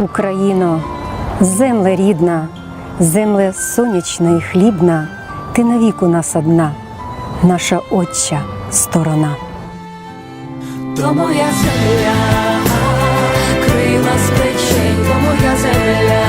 Україно, земле рідна, земле сонячна і хлібна, ти навік у нас одна, наша отча сторона. То моя земля, крила з плечей, то моя земля,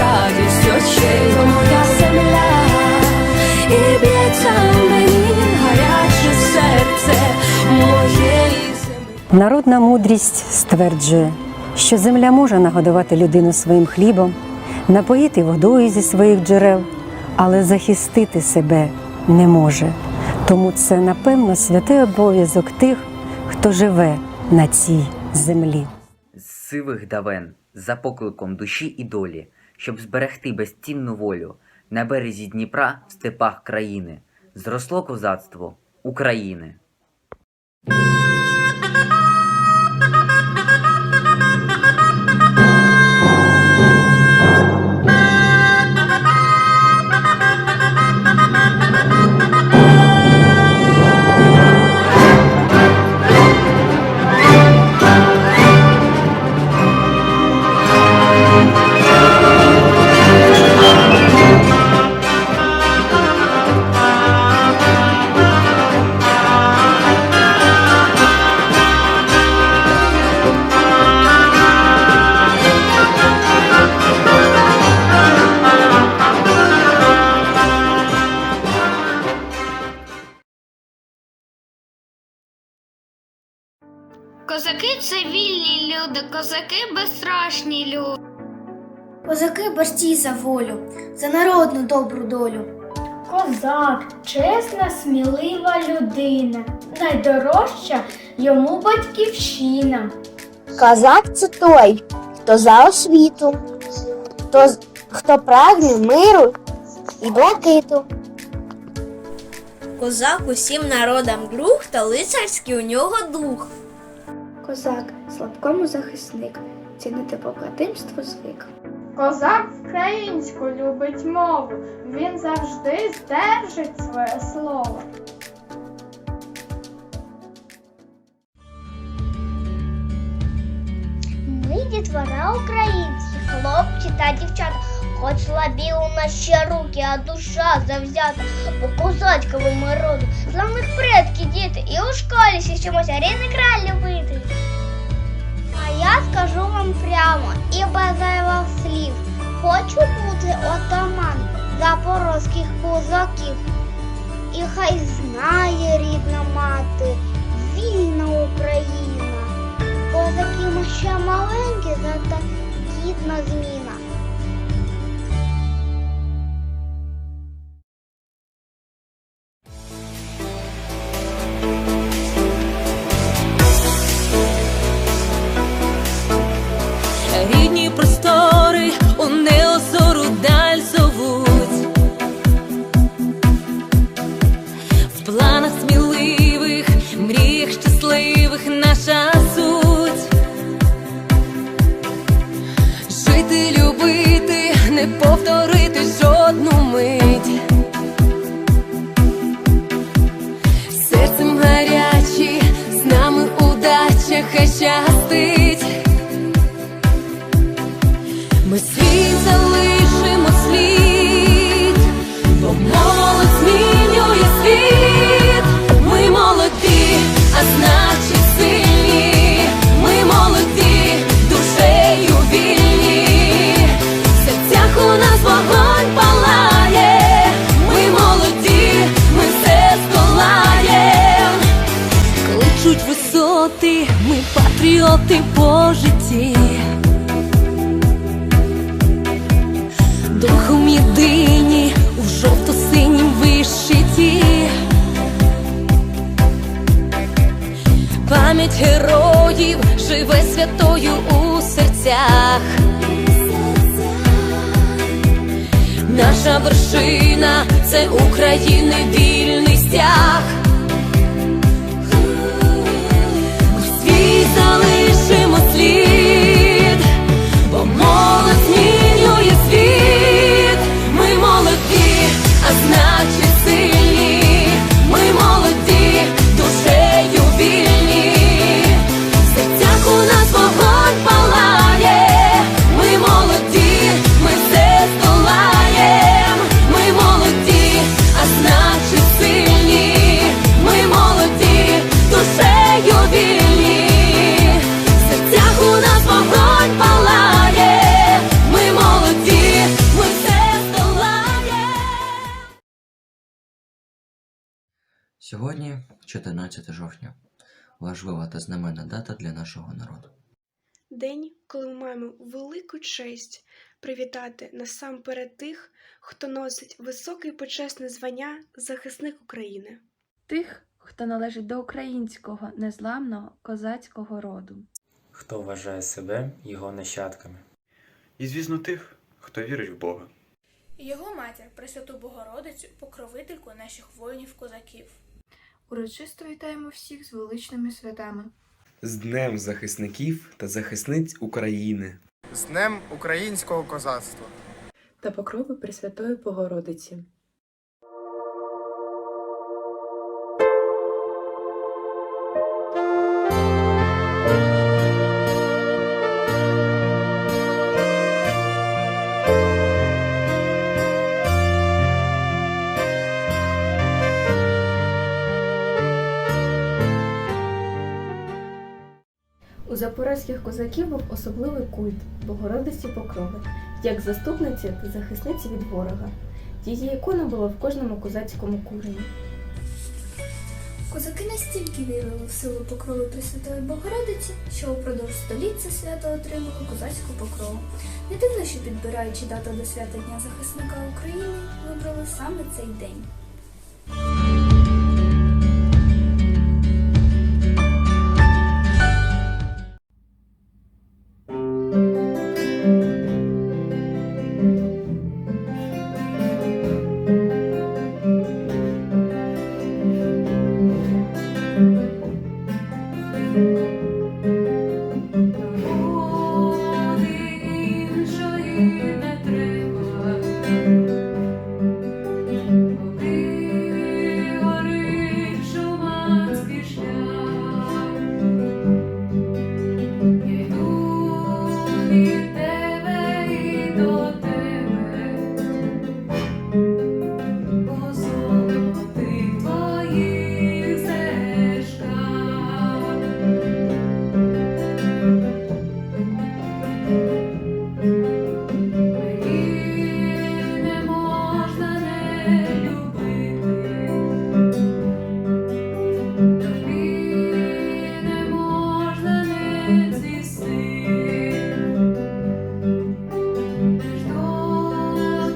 радість очей, то моя земля, і б'ється мені гаряче серце моєї землі. Народна мудрість стверджує, що земля може нагодувати людину своїм хлібом, напоїти водою зі своїх джерел, але захистити себе не може. Тому це, напевно, святий обов'язок тих, хто живе на цій землі. з сивих давен за покликом душі і долі, щоб зберегти безцінну волю на березі Дніпра в степах країни, зросло козацтво України. Це вільні люди, козаки безстрашні люди. Козаки борці за волю, за народну добру долю. Козак, чесна, смілива людина, найдорожча йому батьківщина. Козак це той, хто за освіту, хто, хто прагне миру і блакиту. Козак усім народам друг та лицарський у нього дух. Козак слабкому захисник, цінити побратимство звик. Козак українську любить мову, він завжди здержить своє слово. Ми дітвора українські, хлопці та дівчата. Хоч слабі у нас ще руки, а душа завзята по козацькому роду. Славних предків діти, і у школі ще чомусь рідний край любити. А я скажу вам прямо і без зайвих слів. Хочу бути отаман запорозьких козаків. І хай знає рідна мати, вільна Україна. Козаки ми ще маленькі, зате гідна зміна. Духом єдині у жовто-синім вишиті. Пам'ять героїв живе святою у серцях. Наша вершина це України вільний стяг. У світ залишимо слід, Сьогодні 14 жовтня. Важлива та знаменна дата для нашого народу. День, коли ми маємо велику честь привітати насамперед тих, хто носить високе і почесне звання захисник України. Тих, хто належить до українського незламного козацького роду. хто вважає себе його нащадками. І, звісно, тих, хто вірить в Бога. Його матір, Пресвяту Богородицю, покровительку наших воїнів-козаків. Урочисто вітаємо всіх з величними святами. З Днем захисників та захисниць України. З Днем українського козацтва. Та покрови Пресвятої Богородиці. Запорозьких козаків був особливий культ Богородиці Покрови, як заступниці та захисниці від ворога. Її ікона була в кожному козацькому курені. Козаки настільки вірили в силу покрови Пресвятої Богородиці, що упродовж століть це свято отримало козацьку покрову. Не дивно, що підбираючи дату до свята Дня захисника України, вибрали саме цей день.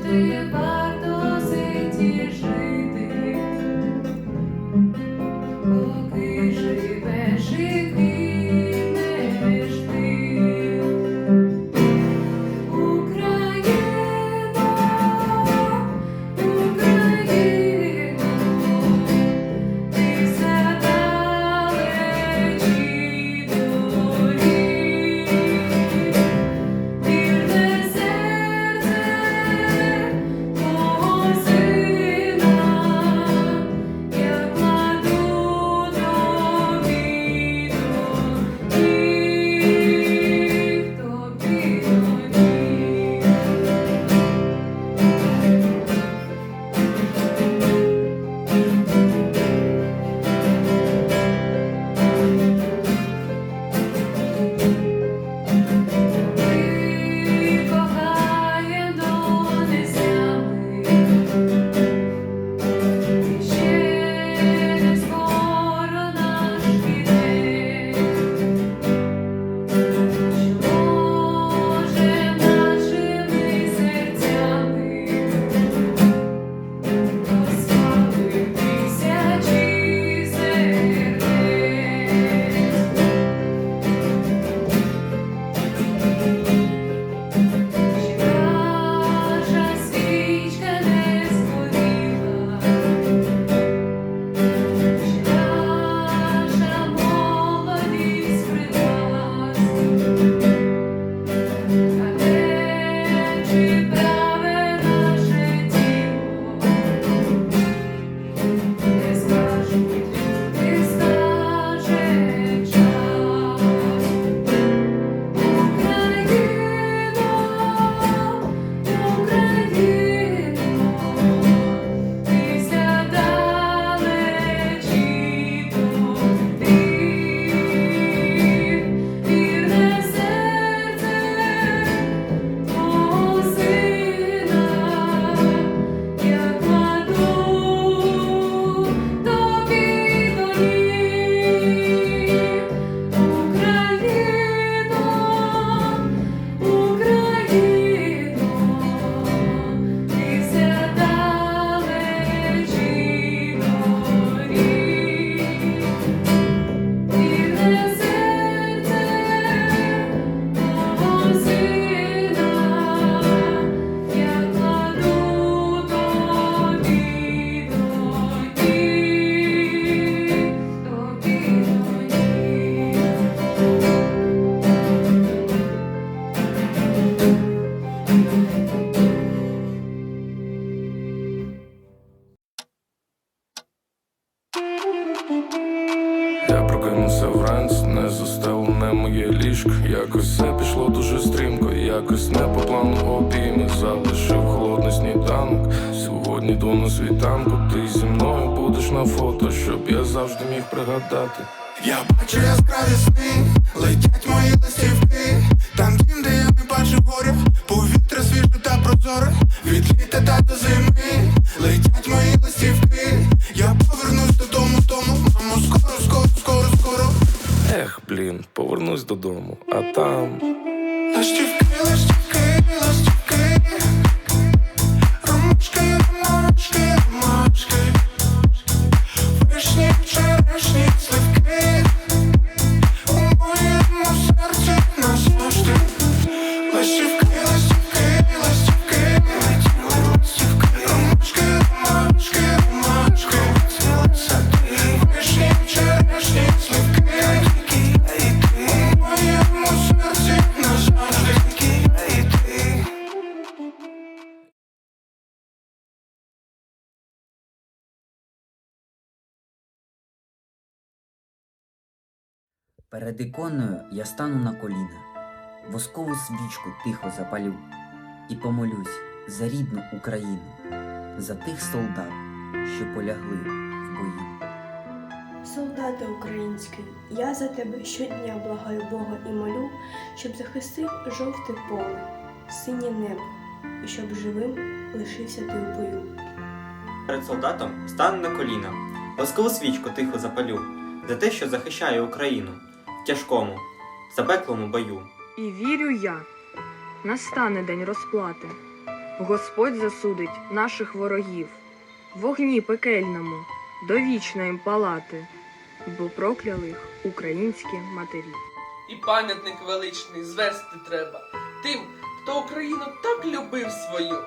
you. Сніданок. Сьогодні до на світанку, ти зі мною будеш на фото, щоб я завжди міг пригадати. Я бачу яскраві сни, летять мої листівки, там дім, де я не бачу горя, повітря свіже та прозоре, від літа та до зими, летять мої листівки, я повернусь додому, тому, мамо, скоро, скоро, скоро, скоро. Ех, блін, повернусь додому, а там. Листівки, листівки, листівки, Перед іконою я стану на коліна, воскову свічку тихо запалю і помолюсь за рідну Україну, за тих солдат, що полягли в бою. Солдати український, я за тебе щодня благаю Бога і молю, щоб захистив жовте поле, синє небо, і щоб живим лишився ти у бою. Перед солдатом стану на коліна, воскову свічку тихо запалю за те, що захищає Україну тяжкому, запеклому бою. І вірю я, настане день розплати. Господь засудить наших ворогів, в вогні пекельному, довічно їм палати, бо прокляли їх українські матері. І пам'ятник величний звести треба тим, хто Україну так любив свою.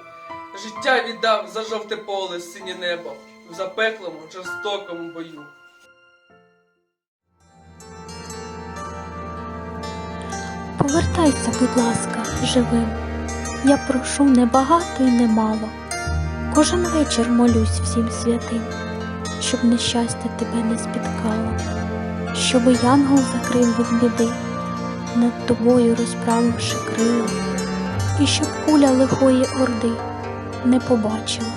Життя віддав за жовте поле синє небо в запеклому, жорстокому бою. Повертайся, будь ласка, живим. Я прошу не багато і не. Кожен вечір молюсь всім святим, щоб нещастя тебе не спіткало, щоби янгол закрив від біди, над тобою розправивши крила, і щоб куля лихої орди не побачила,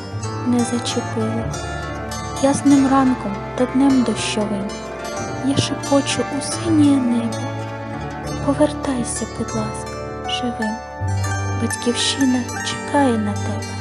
не зачепила. Ясним ранком та днем дощовим я шепочу у синє небо. Повертайся, будь ласка, живим. Батьківщина чекає на тебе.